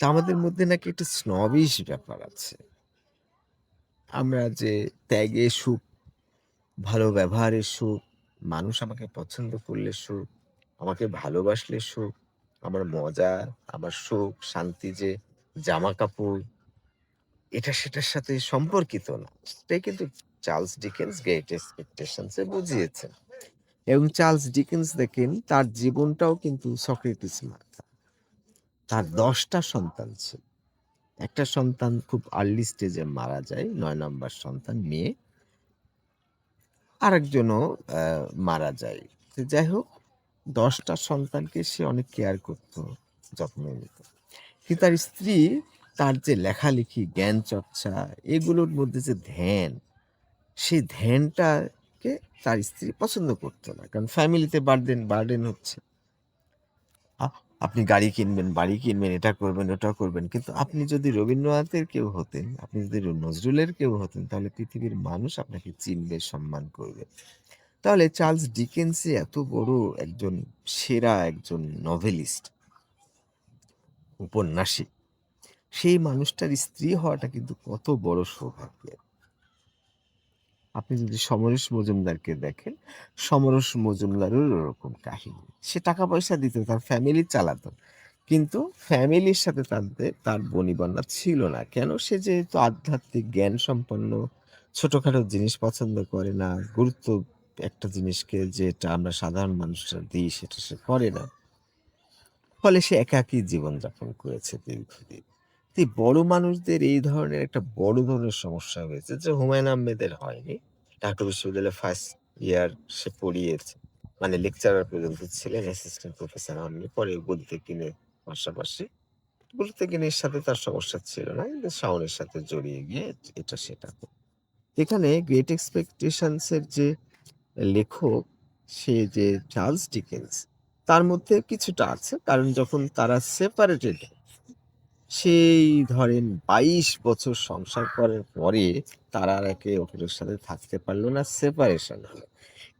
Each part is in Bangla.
তা আমাদের মধ্যে নাকি একটা স্নবিশ ব্যাপার আছে। আমরা যে ত্যাগে সুখ, ভালো ব্যবহারের সুখ, মানুষ আমাকে পছন্দ করলে সুখ, আমাকে ভালোবাসলে সুখ, আমার মজা, আমার সুখ, শান্তি যে জামা কাপড় এটা সেটার সাথে সম্পর্কিত না। সেটাই কিন্তু চার্লস ডিকেন্স 'গ্রেট এক্সপেকটেশনস' বুঝিয়েছেন। এবং চার্লস ডিকেন্স দেখেন তার জীবনটাও কিন্তু সক্রেটিস মার্কা। তার দশটা সন্তান ছিল। একটা সন্তান খুব আর্লি স্টেজে মারা যায়। নয় নম্বর সন্তান মেয়ে। আরেকজনও মারা যায়। যাই হোক দশটা সন্তানকে সে অনেক কেয়ার করত, যত্ন নিত। কিন্তু তার স্ত্রী তার যে লেখালেখি, জ্ঞান চর্চা এগুলোর মধ্যে যে ধ্যান, সেই ধ্যানটাকে তার স্ত্রী পছন্দ করতো না। কারণ ফ্যামিলিতে বার্ডেন বার্ডেন হচ্ছে। আপনি গাড়ি কিনবেন, বাড়ি কিনবেন, এটা করবেন, ওটা করবেন। কিন্তু আপনি যদি রবীন্দ্রনাথের কেউ হতেন, আপনি যদি নজরুলের কেউ হতেন তাহলে পৃথিবীর মানুষ আপনাকে চিনবে, সম্মান করবে। তাহলে চার্লস ডিকেন্সই এত বড় একজন সেরা একজন নভেলিস্ট উপন্যাসিক। সেই মানুষটার স্ত্রী হওয়াটা কিন্তু কত বড় সৌভাগ্যের। আপনি যদি সমরেশ মজুমদারকে দেখেন, সমরেশ মজুমদারেরও ওরকম কাহিনী। সে টাকা-পয়সা দিত, তার ফ্যামিলি চালাতো। কিন্তু ফ্যামিলির সাথে তাদের তার বনিবনা ছিল না। কেন? সে যেহেতু আধ্যাত্মিক জ্ঞান সম্পন্ন, ছোটখাটো জিনিস পছন্দ করে না। গুরুত্ব একটা জিনিসকে যেটা আমরা সাধারণ মানুষরা দিই সেটা সে করে না। ফলে সে একাকী জীবনযাপন করেছে দীর্ঘদিন। তো বড় মানুষদের এই ধরনের একটা বড় ধরনের সমস্যা হয়েছে যে হুমায়ুন আহমেদের হয়নি। ঢাকা বিশ্ববিদ্যালয়ে ফার্স্ট ইয়ার সে পড়িয়েছে। মানে লেকচারার পর্যন্ত ছিলেন, অ্যাসিস্ট্যান্ট প্রফেসর হননি। পরে গদিতে কিনে পাশাপাশি গুরুত্বজ্ঞানের সাথে তার সমস্যা ছিল না। কিন্তু শাওনের সাথে জড়িয়ে গিয়ে এটা সেটা। এখানে 'গ্রেট এক্সপেকটেশনস' এর যে লেখক সে যে চার্লস ডিকেন্স তার মধ্যে কিছুটা আছে। কারণ যখন তারা সেপারেটেড সেই ধরেন ২২ বছর সংসার করার পরে তারা আর একে অপরের সাথে থাকতে পারল না, সেপারেশন হলো।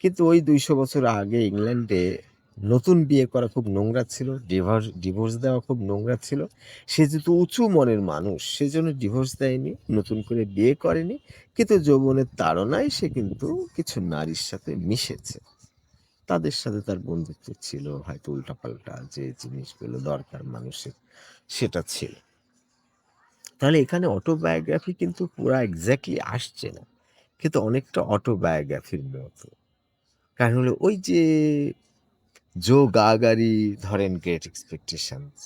কিন্তু ওই ২০০ বছর আগে ইংল্যান্ডে নতুন বিয়ে করা খুব নোংরা ছিল। ডিভোর্স ডিভোর্স দেওয়া খুব নোংরা ছিল। সে যেহেতু উঁচু মনের মানুষ সেজন্য ডিভোর্স দেয়নি, নতুন করে বিয়ে করেনি। কিন্তু যৌবনের তাড়নায় সে কিন্তু কিছু নারীর সাথে মিশেছে। তাদের সাথে তার বন্ধুত্ব ছিল হয়তো উল্টাপাল্টা যে জিনিসগুলো দরকার মানুষের সেটা ছিল। তাহলে এখানে অটোবায়োগ্রাফি কিন্তু পুরা এক্স্যাক্টলি আসছে না। কিন্তু অনেকটা অটোবায়োগ্রাফির মতো। কারণ হলো ওই যে জো গাগারি ধরেন 'গ্রেট এক্সপেকটেশনস'